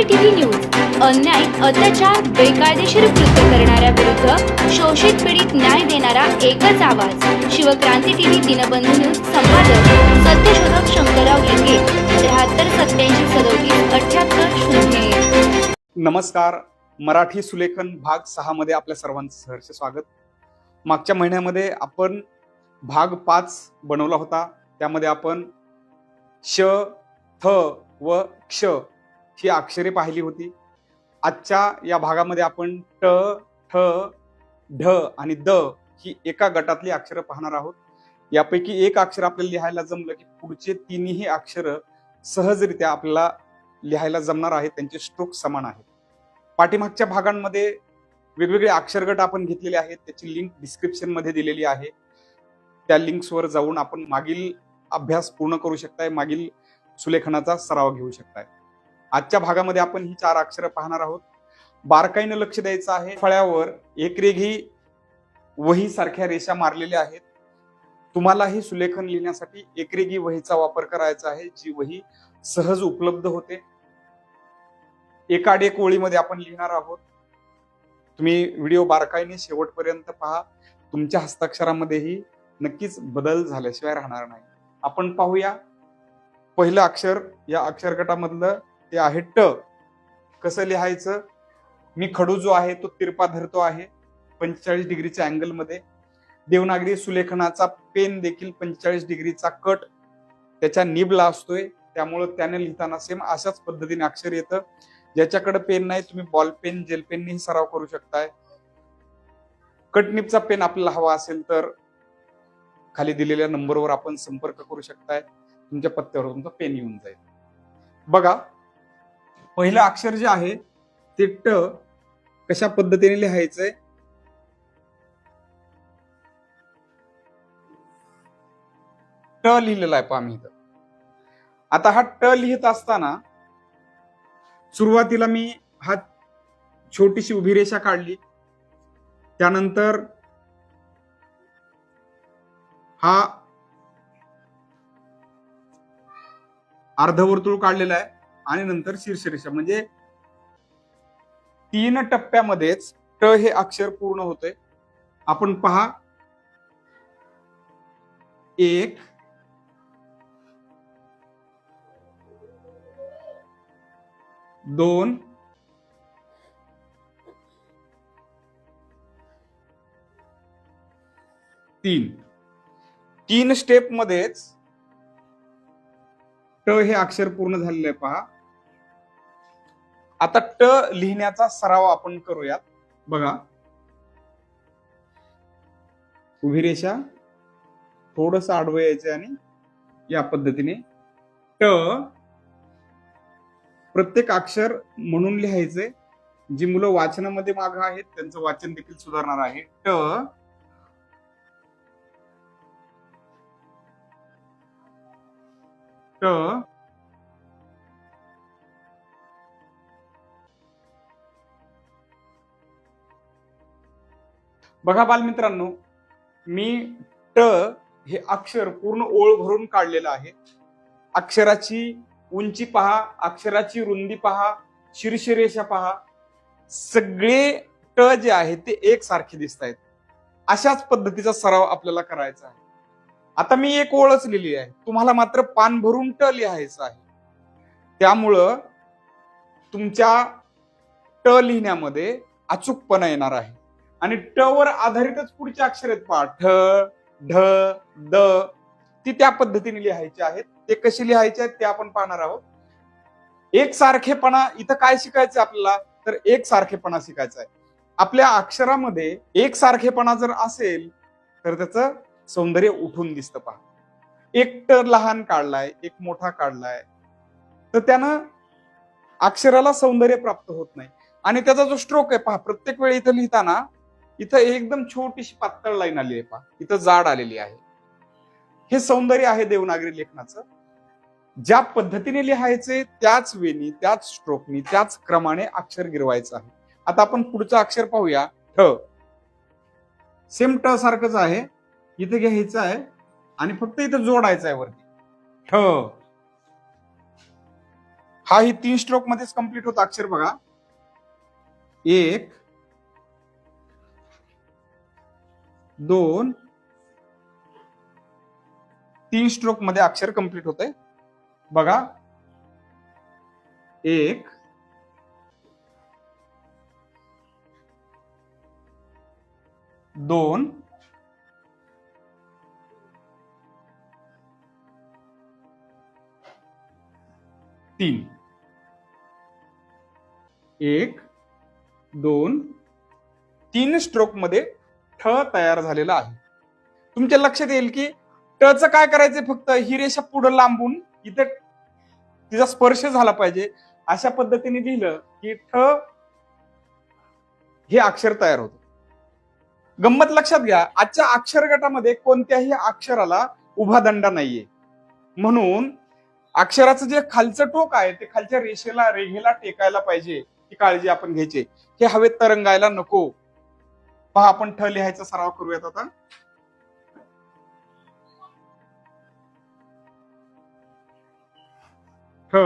क्रांती news अन्याय अत्याचार बेकायदेशीर कृत्य करणाऱ्या विरुद्ध शोषित पीडित न्याय देणारा एकच आवाज. शिवक्रांती टीव्ही दिनबंधू न्यूज संपादक सत्यशोधक शंकरराव लिंगे त्र्याहत्तर सत्याऐंशी सदोतीस अठ्याहत्तर शून्य नमस्कार. मराठी सुलेखन भाग सहा मध्ये आपल्या सर्वांचं सहर्ष स्वागत. मागच्या महिन्यामध्ये आपण भाग पाच बनवला होता. त्यामध्ये आपण श थ व क्ष ही अक्षरे पाहिली होती. आजच्या या भागामध्ये आपण ट ठ ढ आणि द ही एका गटातली अक्षरं पाहणार आहोत. यापैकी एक अक्षर आपल्याला लिहायला जमलं की पुढचे तिन्ही अक्षरं सहजरित्या आपल्याला लिहायला जमणार आहेत. त्यांचे स्ट्रोक समान आहेत. पाठीमागच्या भागांमध्ये वेगवेगळे अक्षरगट आपण घेतलेले आहेत. त्याची लिंक डिस्क्रिप्शनमध्ये दिलेली आहे. त्या लिंक्सवर जाऊन आपण मागील अभ्यास पूर्ण करू शकताय. मागील सुलेखनाचा सराव घेऊ शकताय. आजच्या भागामध्ये आपण ही चार अक्षरं पाहणार आहोत. बारकाईनं लक्ष द्यायचं आहे. फळ्यावर एकरेघी वही सारख्या रेषा मारलेल्या आहेत. तुम्हालाही सुलेखन लिहिण्यासाठी एकरेगी वहीचा वापर करायचा आहे जी वही सहज उपलब्ध होते. एकाडेक ओळीमध्ये आपण लिहिणार आहोत. तुम्ही व्हिडिओ बारकाईने शेवटपर्यंत पहा. तुमच्या हस्ताक्षरामध्येही नक्कीच बदल झाल्याशिवाय राहणार नाही. आपण पाहूया. पहिलं अक्षर या अक्षर गटामधलं ते आहे ट. कसं लिहायचं? मी खडू जो आहे तो तिरपा धरतो आहे पंचेचाळीस डिग्रीच्या अँगलमध्ये देवनागरी सुलेखनाचा पेन देखील पंचेचाळीस डिग्रीचा कट. त्याच्या निबला असतोय त्यामुळं त्याने लिहिताना सेम अशाच पद्धतीने अक्षर येतं. ज्याच्याकडे पेन नाही तुम्ही बॉल पेन जेल पेननेही सराव करू शकताय. कटनिपचा पेन आपल्याला हवा असेल तर खाली दिलेल्या नंबरवर आपण संपर्क करू शकताय. तुमच्या पत्त्यावर तुमचा पेन येऊन जाईल. बघा पहिलं अक्षर जे आहे ते ट कशा पद्धतीने लिहायचंय? ट लिहिलेला आहे पहा मी इथं. आता हा ट लिहित असताना सुरुवातीला मी हा छोटीशी उभी रेषा काढली. त्यानंतर हा अर्धवर्तुळ काढलेला आहे. आणि नंतर शीर्षरेषा. म्हणजे तीन टप्प्यामध्येच ट हे अक्षर पूर्ण होते. आपण पहा. एक दोन तीन. तीन स्टेप मध्येच ट हे अक्षर पूर्ण झालेलं आहे पहा. आता ट लिहिण्याचा सराव आपण करूयात. बघा. उभी रेषा थोडस आडवं यायचं आणि या पद्धतीने ट प्रत्येक अक्षर म्हणून लिहायचे. जी मुलं वाचनामध्ये माग आहेत त्यांचं वाचन देखील सुधारणार आहे. ट ट बघा बालमित्रांनो मी ट हे अक्षर पूर्ण ओळ भरून काढलेलं आहे. अक्षराची उंची पहा अक्षराची रुंदी पहा शीर्षरेषा पहा. सगळे ट जे आहे ते एकसारखे दिसत आहेत. अशाच पद्धतीचा सराव आपल्याला करायचा आहे. आता मी एक ओळच लिहिली आहे. तुम्हाला मात्र पान भरून ट लिहायचं आहे. त्यामुळं तुमच्या ट लिहिण्यामध्ये अचूकपणा येणार आहे. आणि ट वर आधारितच पुढच्या अक्षर आहेत पहा. ठ ढ द ती त्या पद्धतीने लिहायची आहेत. ते कसे लिहायचे आहेत ते आपण पाहणार आहोत. एक सारखेपणा इथं काय शिकायचं आपल्याला? तर एक सारखेपणा शिकायचा आहे. आपल्या अक्षरामध्ये एक सारखेपणा जर असेल तर त्याचं सौंदर्य उठून दिसतं पहा. एक ट लहान काढलाय एक मोठा काढलाय तर त्यानं अक्षराला सौंदर्य प्राप्त होत नाही. आणि त्याचा जो स्ट्रोक आहे पहा प्रत्येक वेळी इथं लिहिताना इथं एकदम छोटीशी पातळ लाईन आली आहे पहा. इथं जाड आलेली आहे. हे सौंदर्य आहे देवनागरी लेखनाचं. ज्या पद्धतीने लिहायचे त्याच वेणी त्याच स्ट्रोकनी त्याच क्रमाने अक्षर गिरवायचं आहे. आता आपण पुढचं अक्षर पाहूया. ठ. सेम ट सारखंच आहे. इथे घ्यायचं आहे. आणि फक्त इथं जोडायचं आहे वरती. ठ. हा ही तीन स्ट्रोक मध्येच कंप्लीट होता अक्षर बघा. एक दोन तीन स्ट्रोकमध्ये अक्षर कंप्लीट होते बघा. एक दोन तीन. एक दोन तीन स्ट्रोकमध्ये ठ तयार झालेला आहे. तुमच्या लक्षात येईल की टच काय करायचं फक्त? ही रेषा पुढे लांबून इथे तिचा स्पर्श झाला पाहिजे. अशा पद्धतीने लिहिलं की ठ हे अक्षर तयार होतं. गंमत लक्षात घ्या आजच्या अक्षर गटामध्ये कोणत्याही अक्षराला उभा दंडा नाहीये. म्हणून अक्षराचं जे खालचं टोक आहे ते खालच्या रेषेला रेघेला टेकायला पाहिजे ही काळजी आपण घ्यायची. हे हवेत तरंगायला नको. पहा आपण ठ लिहायचा सराव करूयात आता. ठ.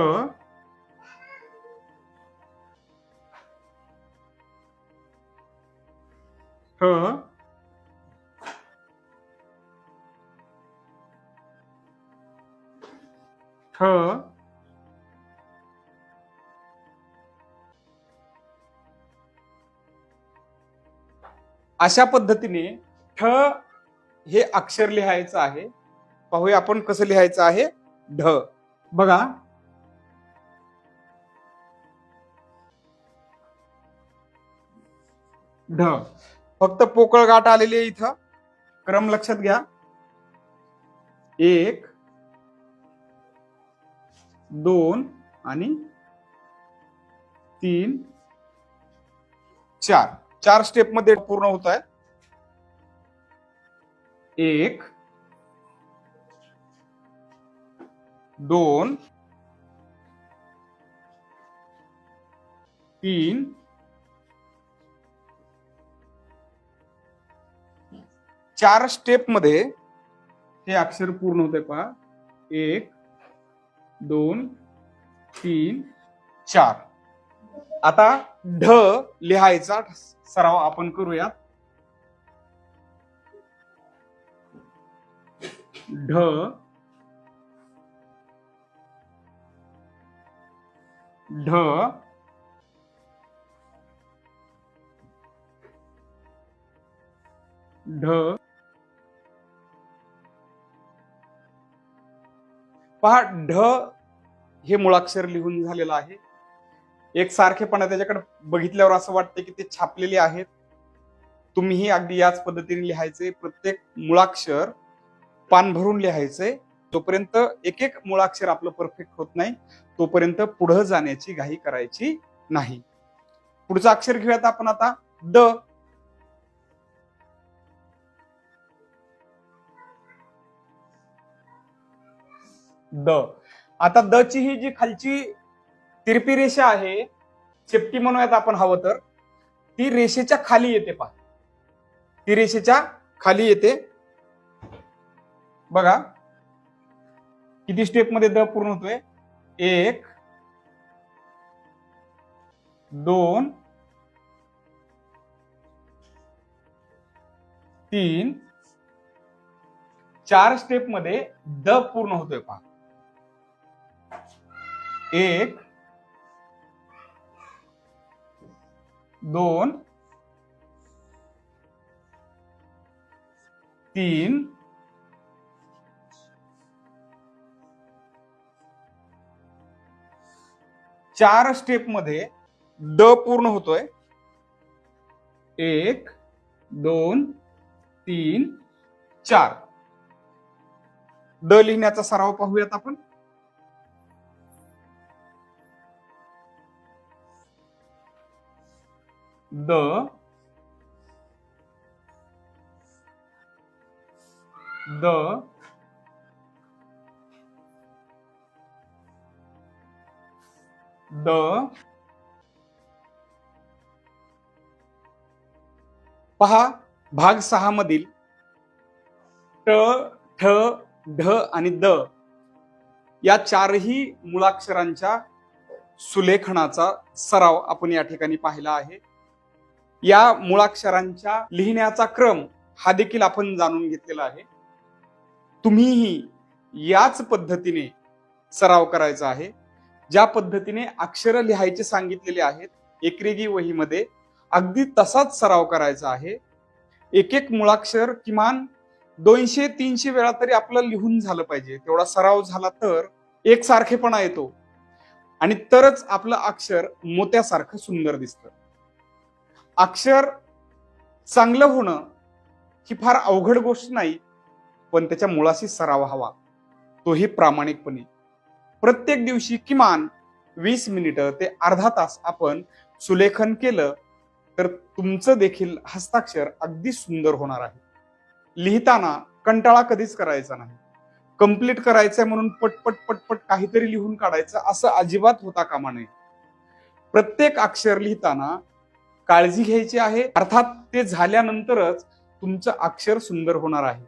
ठ. ठ. अशा पद्धतीने ठ हे अक्षर लिहायचं आहे. पाहूया आपण कसं लिहायचं आहे. ढ. बघा. ढ. फक्त पोकळ गाठ आलेली आहे इथं. क्रम लक्षात घ्या. एक दोन आणि तीन चार. चार स्टेपमध्ये पूर्ण होत आहे. एक दोन तीन चार स्टेपमध्ये हे अक्षर पूर्ण होते पहा. एक दोन तीन चार. आता ढ लिहायचा सराव आपण करूया ढ ढ ढ पहा ढ हे मुळाक्षर लिहून झालेलं आहे. एक सारखेपणा त्याच्याकडे बघितल्यावर असं वाटतं की ते छापलेले आहेत. तुम्हीही अगदी याच पद्धतीने लिहायचे. प्रत्येक मुळाक्षर पान भरून लिहायचे. जोपर्यंत एक एक मुळाक्षर आपलं परफेक्ट होत नाही. तोपर्यंत पुढं जाण्याची घाई करायची नाही. पुढचं अक्षर घेऊयात आपण आता. द. द. आता द ची ही जी खालची तिरपी रेषा आहे. चेपटी म्हणूयात आपण हवं तर. ती रेषेच्या खाली येते पहा. ती रेषेच्या खाली येते. बघा. किती स्टेपमध्ये द पूर्ण होतोय? एक दोन तीन चार स्टेपमध्ये द पूर्ण होतोय पहा. एक दोन तीन चार स्टेपमध्ये द पूर्ण होतोय. एक दोन तीन चार. द लिहिण्याचा सराव पाहूयात आपण. द द द पहा भाग सहा मधील ट ठ ढ आणि द या चारही मुळाक्षरांच्या सुलेखनाचा सराव आपण या ठिकाणी पाहिला आहे. या मुळाक्षरांच्या लिहिण्याचा क्रम हा देखील आपण जाणून घेतलेला आहे. तुम्हीही याच पद्धतीने सराव करायचा आहे. ज्या पद्धतीने अक्षर लिहायचे सांगितलेले आहेत एकरेगी वहीमध्ये अगदी तसाच सराव करायचा आहे. एक एक मुळाक्षर किमान दोनशे तीनशे वेळा तरी आपलं लिहून झालं पाहिजे. तेवढा सराव झाला तर एकसारखेपणा येतो. आणि तरच आपलं अक्षर मोत्यासारखं सुंदर दिसतं. अक्षर चांगलं होणं ही फार अवघड गोष्ट नाही पण त्याच्या मुळाशी सराव हवा. तोही प्रामाणिकपणे. प्रत्येक दिवशी किमान वीस मिनिटं ते अर्धा तास आपण सुलेखन केलं तर तुमचं देखील हस्ताक्षर अगदी सुंदर होणार आहे. लिहिताना कंटाळा कधीच करायचा नाही. कंप्लीट करायचंय म्हणून पटपट पटपट काहीतरी लिहून काढायचं असं अजिबात होता कामा नये. प्रत्येक अक्षर लिहिताना काळजी घ्यायची आहे. अर्थात ते झाल्यानंतरच तुमचं अक्षर सुंदर होणार आहे.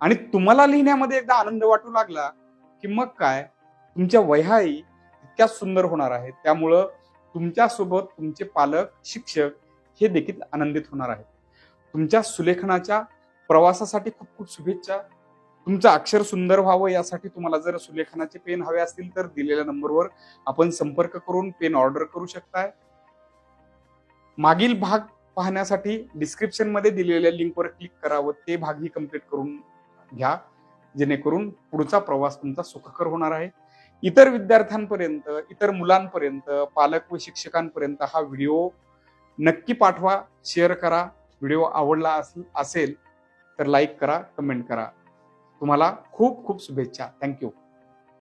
आणि तुम्हाला लिहिण्यामध्ये एकदा आनंद वाटू लागला की मग काय? तुमच्या वह्याही इतक्या सुंदर होणार आहेत. त्यामुळं तुमच्यासोबत तुमचे पालक शिक्षक हे देखील आनंदित होणार आहेत. तुमच्या सुलेखनाच्या प्रवासासाठी खूप खूप शुभेच्छा. तुमचं अक्षर सुंदर व्हावं यासाठी तुम्हाला जर सुलेखनाचे पेन हवे असतील तर दिलेल्या नंबरवर आपण संपर्क करून पेन ऑर्डर करू शकताय. मागील भाग पाहण्यासाठी डिस्क्रिप्शनमध्ये दिलेल्या लिंकवर क्लिक करा व ते भागही कंप्लीट करून घ्या. जेणेकरून पुढचा प्रवास तुमचा सुखकर होणार आहे. इतर विद्यार्थ्यांपर्यंत इतर मुलांपर्यंत पालक व शिक्षकांपर्यंत हा व्हिडिओ नक्की पाठवा शेअर करा. व्हिडिओ आवडला असेल- असेल तर लाईक करा कमेंट करा. तुम्हाला खूप खूप शुभेच्छा. थँक्यू